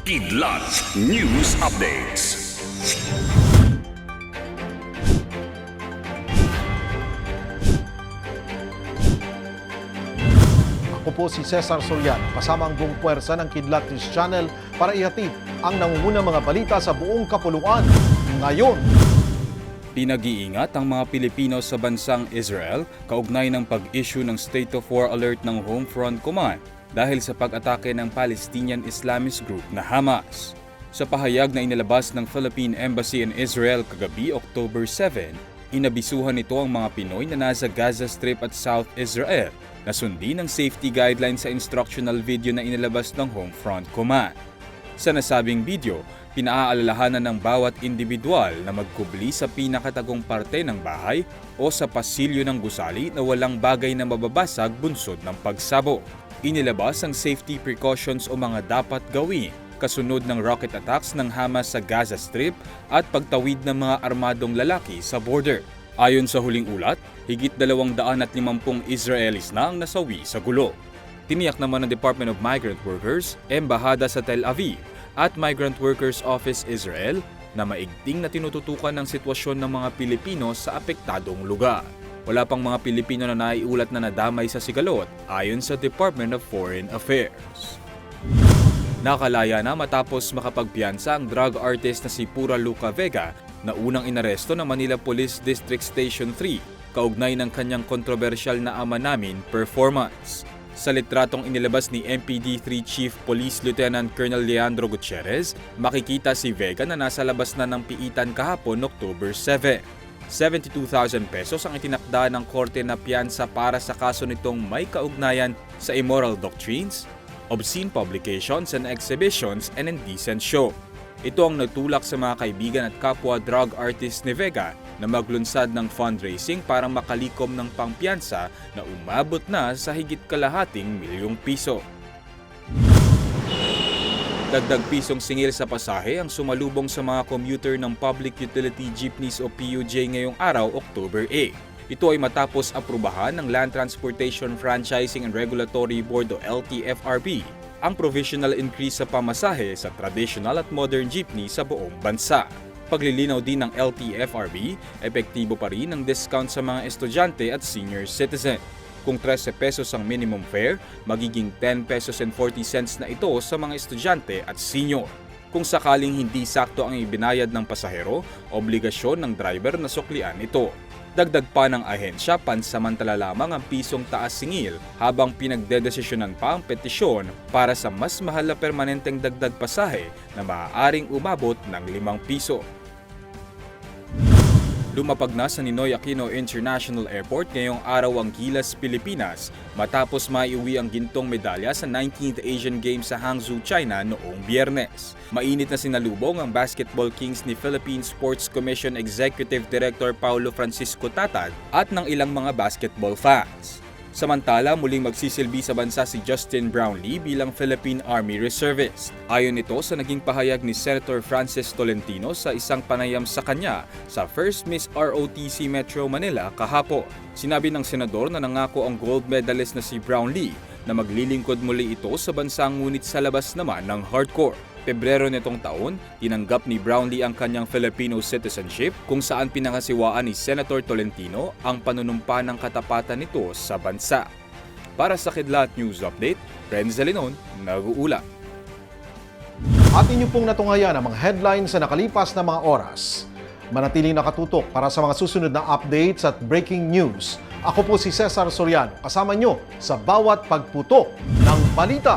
Kidlat News Updates. Ako po si Cesar Soriano, kasama ang buong puwersa ng Kidlat News Channel para ihatid ang nangungunang mga balita sa buong kapuluan. Ngayon, Pinag-iingat ang mga Pilipino sa bansang Israel kaugnay ng pag-issue ng State of War Alert ng Home Front Command dahil sa pag-atake ng Palestinian Islamist group na Hamas. Sa pahayag na inilabas ng Philippine Embassy in Israel kagabi October 7, inabisuhan nito ang mga Pinoy na nasa Gaza Strip at South Israel na sundin ang safety guidelines sa instructional video na inilabas ng Home Front Command. Sa nasabing video, pinaaalalahanan ng bawat individual na magkubli sa pinakatagong parte ng bahay o sa pasilyo ng gusali na walang bagay na mababasag bunsod ng pagsabo. Inilabas ang safety precautions o mga dapat gawin kasunod ng rocket attacks ng Hamas sa Gaza Strip at pagtawid ng mga armadong lalaki sa border. Ayon sa huling ulat, higit 250 Israelis na ang nasawi sa gulo. Tiniyak naman ng Department of Migrant Workers, Embahada sa Tel Aviv at Migrant Workers Office Israel na maigting na tinututukan ng sitwasyon ng mga Pilipino sa apektadong lugar. Wala pang mga Pilipino na naiulat na nadamay sa sigalot ayon sa Department of Foreign Affairs. Nakalaya na matapos makapagpiyansa ang drug artist na si Pura Luca Vega na unang inaresto ng Manila Police District Station 3 kaugnay ng kanyang kontrobersyal na ama namin performance. Sa litratong inilabas ni MPD 3 Chief Police Lieutenant Colonel Leandro Gutierrez, makikita si Vega na nasa labas na ng piitan kahapon October 7. 72,000 pesos ang itinakda ng korte na piyansa para sa kaso nitong may kaugnayan sa immoral doctrines, obscene publications and exhibitions, and indecent show. Ito ang nagtulak sa mga kaibigan at kapwa drug artist ni Vega na maglunsad ng fundraising para makalikom ng pangpiyansa na umabot na sa higit kalahating milyong piso. Dagdag pisong singil sa pasahe ang sumalubong sa mga commuter ng Public Utility Jeepneys o PUJ ngayong araw, October 8. Ito ay matapos aprubahan ng Land Transportation Franchising and Regulatory Board o LTFRB ang provisional increase sa pamasahe sa traditional at modern jeepney sa buong bansa. Paglilinaw din ng LTFRB, epektibo pa rin ang discount sa mga estudyante at senior citizen. Kung 13 pesos ang minimum fare, magiging 10 pesos and 40 cents na ito sa mga estudyante at senior. Kung sakaling hindi sakto ang ibinayad ng pasahero, obligasyon ng driver na suklian ito. Dagdag pa ng ahensya, pansamantala lamang ang pisong taas singil habang pinagdedesisyonan pa ang petisyon para sa mas mahal na permanenteng dagdag pasahe na maaaring umabot ng 5 piso. Lumapag na sa Ninoy Aquino International Airport ngayong araw ang Gilas, Pilipinas matapos maiuwi ang gintong medalya sa 19th Asian Games sa Hangzhou, China noong biyernes. Mainit na sinalubong ang Basketball Kings ni Philippine Sports Commission Executive Director Paulo Francisco Tatad at ng ilang mga basketball fans. Samantala, muling magsisilbi sa bansa si Justin Brownlee bilang Philippine Army Reservist. Ayon ito sa naging pahayag ni Senator Francis Tolentino sa isang panayam sa kanya sa First Miss ROTC Metro Manila kahapon. Sinabi ng senador na nangako ang gold medalist na si Brownlee na maglilingkod muli ito sa bansa ngunit sa labas naman ng hardcore. Pebrero nitong taon, tinanggap ni Brownlee ang kanyang Filipino citizenship kung saan pinangasiwaan ni Senator Tolentino ang panunumpa ng katapatan nito sa bansa. Para sa Kidlat News Update, Renz Zalinon, nag-uula. at inyo pong natungayan ang mga headlines sa nakalipas na mga oras. Manatiling nakatutok para sa mga susunod na updates at breaking news. Ako po si Cesar Soriano, kasama nyo sa bawat pagputok ng balita.